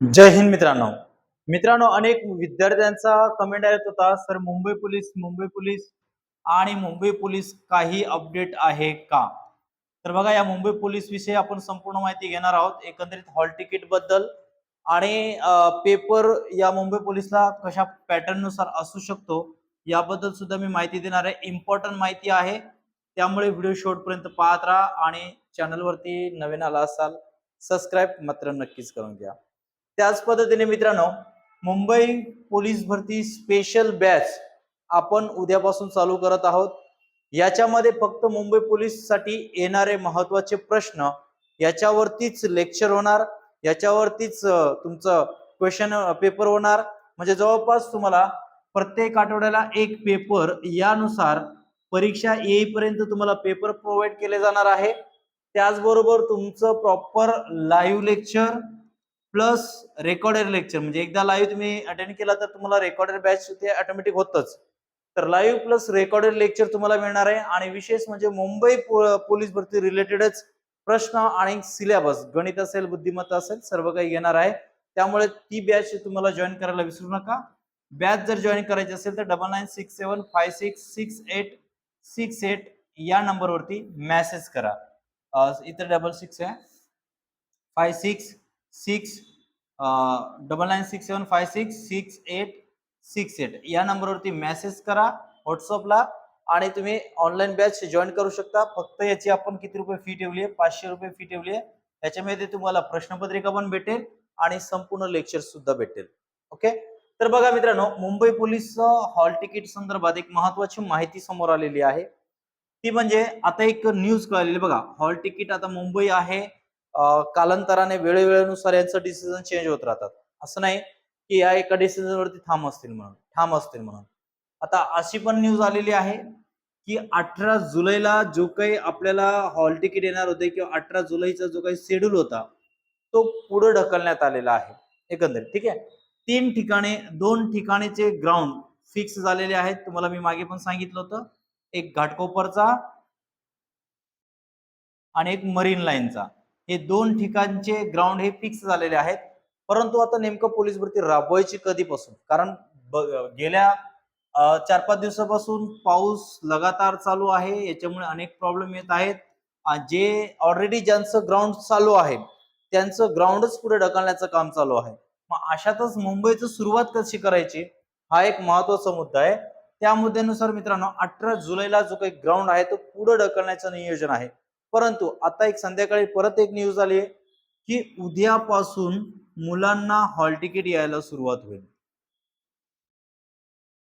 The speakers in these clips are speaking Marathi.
जय हिंद मित्रांनो. मित्रांनो अनेक विद्यार्थ्यांचा कमेंट येत होता. Sir Mumbai police Mumbai police आणि मुंबई पोलीस काही अपडेट आहे का? तर बघा या मुंबई पोलीस विषयी आपण संपूर्ण माहिती घेणार आहोत. एकंदरीत हॉल तिकीटबद्दल आणि पेपर या मुंबई पोलीसला कशा पॅटर्ननुसार असू शकतो याबद्दल सुद्धा मी माहिती देणार आहे. इम्पॉर्टंट माहिती आहे. त्यामुळे व्हिडिओ शेवटपर्यंत पाहत राहा आणि चॅनलवरती नवीन आला असाल सबस्क्राईब मात्र नक्कीच करून घ्या. त्याच पद्धतीने मित्रांनो मुंबई पोलीस भरती स्पेशल बॅच आपण उद्यापासून चालू करत आहोत. याच्यामध्ये फक्त मुंबई पोलीससाठी येणारे महत्त्वाचे प्रश्न याच्यावरतीच लेक्चर होणार याच्यावरतीच तुमचं क्वेश्चन पेपर होणार. म्हणजे जवळपास तुम्हाला प्रत्येक आठवड्याला एक पेपर यानुसार परीक्षा येईपर्यंत तुम्हाला पेपर प्रोव्हाइड केले जाणार आहे. त्याचबरोबर तुमचं proper live lecture plus recorded lecture. म्हणजे एकदा लाईव्ह तुम्ही अटेंड केला तर तुम्हाला रेकॉर्डेड बॅच ते ऑटोमॅटिक होतच. तर लाईव्ह प्लस रेकॉर्डेड लेक्चर तुम्हाला मिळणार आहे. आणि विशेष म्हणजे मुंबई पो- पोलीस भरती रिलेटेडच प्रश्न आणि सिलेबस गणित असेल बुद्धिमत्ता असेल सर्व काही घेणार आहे. त्यामुळे ती बॅच तुम्हाला जॉईन करायला विसरू नका. बॅच जर जॉईन करायची असेल तर double nine six seven five six six eight six eight या नंबरवरती मेसेज करा. इतर डबल सिक्स आहे. Five six six double nine six seven five six six eight six eight या नंबरवरती मेसेज करा व्हॉट्सअपला आणि तुम्ही ऑनलाईन बॅच जॉईन करू शकता. फक्त याची आपण किती रुपये फी ठेवली आहे? पाचशे रुपये फी ठेवली आहे. याच्यामध्ये तुम्हाला प्रश्नपत्रिका पण भेटेल आणि संपूर्ण लेक्चर सुद्धा भेटेल. ओके तर बघा मित्रांनो मुंबई पोलीस हॉल तिकीट संदर्भात एक महत्वाची माहिती समोर आलेली आहे. ती म्हणजे आता एक न्यूज कळालेली बघा हॉल तिकीट आता मुंबई आहे. कालांतराने वेळेवेळेनुसार यांचं डिसिजन चेंज होत राहतात. असं नाही की या एका डिसिजनवरती थांब ठाम असतील म्हणून ठाम असतील म्हणून. आता अशी पण न्यूज आलेली आहे की अठरा जुलैला जो काही आपल्याला हॉल तिकीट येणार होते किंवा अठरा जुलैचा जो काही शेड्यूल होता तो पुढे ढकलण्यात आलेला आहे. एकंदरीत ठीक आहे? तीन ठिकाणे दोन ठिकाणीचे ग्राउंड फिक्स झालेले आहेत. तुम्हाला मी मागे पण सांगितलं होतं. एक घाटकोपरचा आणि एक मरीन लाईनचा हे दोन ठिकाणचे ग्राउंड हे फिक्स झालेले आहेत. परंतु आता नेमकं पोलीस भरती राबवायची कधीपासून? कारण ब- गेल्या चार पाच दिवसापासून पाऊस लगातार चालू आहे. याच्यामुळे अनेक प्रॉब्लेम येत आहेत. जे ऑलरेडी ज्यांचं ग्राउंड चालू आहे त्यांचं ग्राउंडच पुढे ढकलण्याचं काम चालू आहे. मग अशातच मुंबईचं सुरुवात कशी करायची? हा एक महत्त्वाचा मुद्दा आहे. त्या मुद्द्यानुसार मित्रांनो अठरा जुलैला जो काही ग्राउंड आहे तो पुढे ढकलण्याचं नियोजन आहे. परंतु आता एक संध्याकाळी परत एक न्यूज आली की उद्यापासून मुलांना हॉल तिकीट यायला सुरुवात होईल.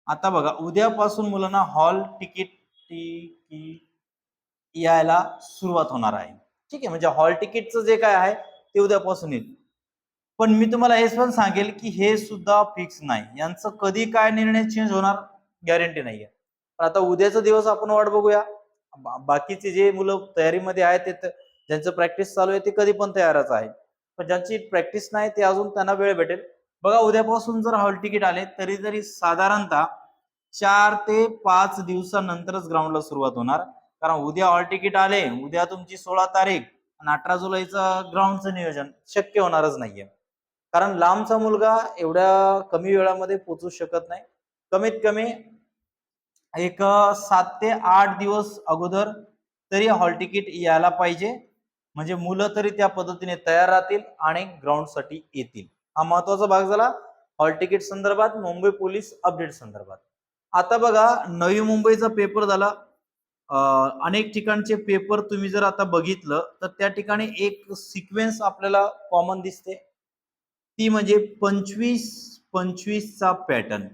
आता बघा उद्यापासून मुलांना हॉल तिकीट तिकीट यायला सुरुवात होणार आहे. ठीक आहे म्हणजे हॉल तिकीटचं जे काय आहे ते उद्यापासून येईल. पण मी तुम्हाला हेच पण सांगेल की हे सुद्धा फिक्स नाही. यांचं कधी काय निर्णय चेंज होणार गॅरंटी नाहीये. पण आता उद्याचा दिवस आपण वाट बघूया. बा- बाकीचे जे मुलं तयारीमध्ये आहेत ते ज्यांचं प्रॅक्टिस चालू आहे ते कधी पण तयारच आहे पण ज्यांची प्रॅक्टिस नाही ते अजून त्यांना वेळ भेटेल. बघा उद्यापासून जर हॉल तिकीट आले तरी तरी साधारणतः चार ते पाच दिवसानंतरच ग्राउंडला सुरुवात होणार. कारण उद्या हॉल तिकीट आले उद्या तुमची सोळा तारीख आणि अठरा जुलैचं ग्राउंडचं नियोजन शक्य होणारच नाहीये. कारण लांबचा मुलगा एवढ्या कमी वेळामध्ये पोचू शकत नाही. कमीत कमी एक सात ते आठ दिवस अगोदर तरी हॉल तिकीट यायला पाहिजे. म्हणजे मुलं तरी त्या पद्धतीने तयार राहतील आणि ग्राउंडसाठी येतील. हा महत्त्वाचा भाग झाला. हॉल तिकीट संदर्भात मुंबई पोलीस अपडेट संदर्भात. आता बघा नवी मुंबईचा पेपर झाला. अनेक ठिकाणचे पेपर तुम्ही जर आता बघितलं तर त्या ठिकाणी एक सिक्वेन्स आपल्याला कॉमन दिसते. ती म्हणजे पंचवीस पंचवीसचा पॅटर्न.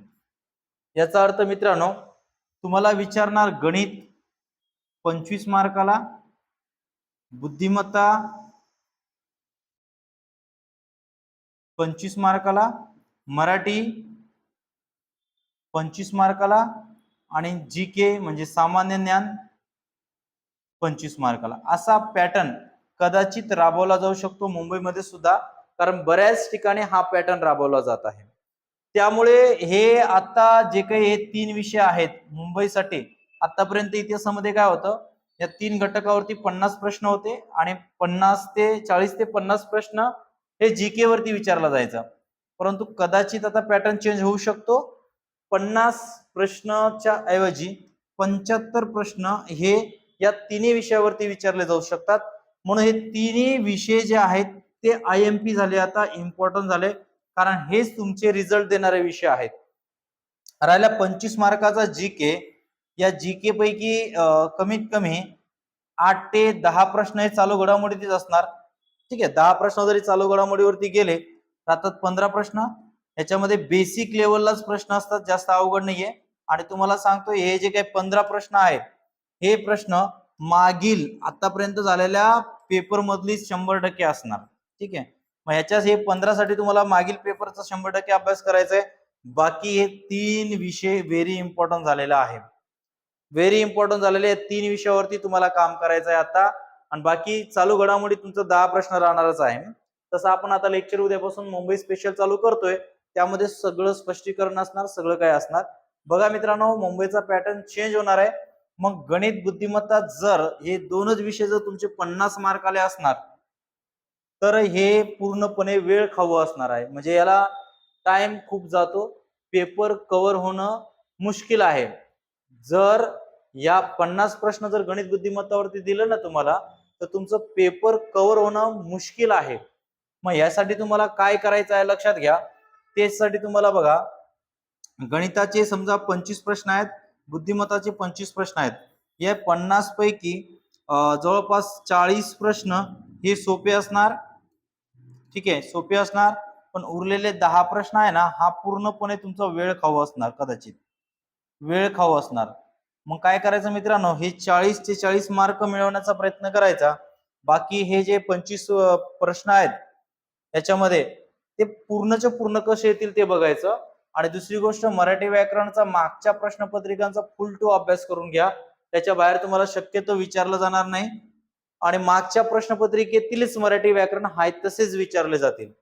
याचा अर्थ मित्रांनो तुम्हाला विचारणार गणित पंचवीस मार्काला बुद्धिमत्ता पंचवीस मार्काला मराठी पंचवीस मार्काला आणि जी के म्हणजे सामान्य ज्ञान पंचवीस मार्काला. असा पॅटर्न कदाचित राबवला जाऊ शकतो मुंबईमध्ये सुद्धा कारण बऱ्याच ठिकाणी हा पॅटर्न राबवला जात आहे. त्यामुळे हे आता जे काही हे तीन विषय आहेत मुंबईसाठी आतापर्यंत इतिहासामध्ये काय होतं या तीन घटकावरती पन्नास प्रश्न होते आणि पन्नास ते चाळीस ते पन्नास प्रश्न हे जी के वरती विचारला जायचा. परंतु कदाचित आता पॅटर्न चेंज होऊ शकतो. पन्नास प्रश्नाच्या ऐवजी पंच्याहत्तर प्रश्न हे या तिन्ही विषयावरती विचारले जाऊ शकतात. म्हणून हे तिन्ही विषय जे आहेत ते आय एम पी झाले आता इम्पॉर्टंट झाले. कारण हेच तुमचे रिझल्ट देणारे विषय आहेत. राहिला पंचवीस मार्काचा जी के या जी के पैकी कमीत कमी आठ ते दहा प्रश्न हे चालू घडामोडीतच असणार. ठीक आहे दहा प्रश्न जरी चालू घडामोडीवरती गेले राहतात पंधरा प्रश्न. याच्यामध्ये बेसिक लेवललाच प्रश्न असतात जास्त अवघड नाहीये. आणि तुम्हाला सांगतो हे जे काही पंधरा प्रश्न आहेत हे प्रश्न मागील आतापर्यंत झालेल्या पेपर मधली शंभर टक्के असणार. ठीक आहे? मग ह्याच्याच हे पंधरासाठी तुम्हाला मागील पेपरचा शंभर टक्के अभ्यास करायचा आहे बाकी हे तीन विषय व्हेरी इम्पॉर्टंट झालेला आहे व्हेरी इम्पॉर्टंट झालेले तीन विषयावरती तुम्हाला काम करायचं आहे आता. आणि बाकी चालू घडामोडी तुमचं दहा प्रश्न राहणारच आहे. तसं आपण आता लेक्चर उद्यापासून मुंबई स्पेशल चालू करतोय. त्यामध्ये सगळं स्पष्टीकरण असणार सगळं काय असणार. बघा मित्रांनो मुंबईचा पॅटर्न चेंज होणार आहे. मग गणित बुद्धिमत्ता जर हे दोनच विषय जर तुमचे पन्नास मार्क आले असणार तर हे पूर्णपणे वेळ खाऊ असणार आहे. म्हणजे याला टाइम खूप जातो. पेपर कव्हर होणं मुश्किल आहे. जर या पन्नास प्रश्न जर गणित बुद्धिमत्तावरती दिलं ना तुम्हाला तर तुमचं पेपर कव्हर होणं मुश्किल आहे. मग यासाठी तुम्हाला काय करायचं आहे लक्षात घ्या. त्यासाठी तुम्हाला बघा गणिताचे समजा पंचवीस प्रश्न आहेत बुद्धिमत्ताचे पंचवीस प्रश्न आहेत. या पन्नास पैकी जवळपास चाळीस प्रश्न हे सोपे असणार. ठीक आहे सोपे असणार पण उरलेले दहा प्रश्न आहे ना हा पूर्णपणे तुमचा वेळ खाऊ असणार कदाचित. वेळ खाऊ असणार. मग काय करायचं मित्रांनो हे चाळीस ते चाळीस मार्क मिळवण्याचा प्रयत्न करायचा. बाकी हे जे पंचवीस प्रश्न आहेत याच्यामध्ये ते पूर्णच्या पूर्ण कसे येतील ते बघायचं. आणि दुसरी गोष्ट मराठी व्याकरणचा मागच्या प्रश्नपत्रिकांचा फुल टू अभ्यास करून घ्या. त्याच्या बाहेर तुम्हाला शक्यतो विचारलं जाणार नाही. आणि मागच्या प्रश्नपत्रिकेतीलच मराठी व्याकरण आहेत तसेच विचारले जातील.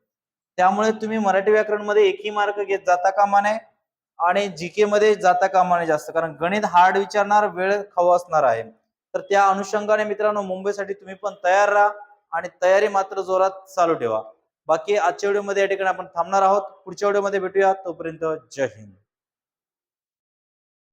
त्यामुळे तुम्ही मराठी व्याकरणमध्ये एकही मार्क घेत जाता कामा नये आणि जीके मध्ये जाता कामा नये जास्त कारण गणित हार्ड विचारणार वेळ खाऊ असणार आहे. तर त्या अनुषंगाने मित्रांनो मुंबईसाठी तुम्ही पण तयार राहा आणि तयारी मात्र जोरात चालू ठेवा. बाकी आजच्या व्हिडिओमध्ये या ठिकाणी आपण थांबणार आहोत. पुढच्या व्हिडिओमध्ये भेटूया. तोपर्यंत जय हिंद.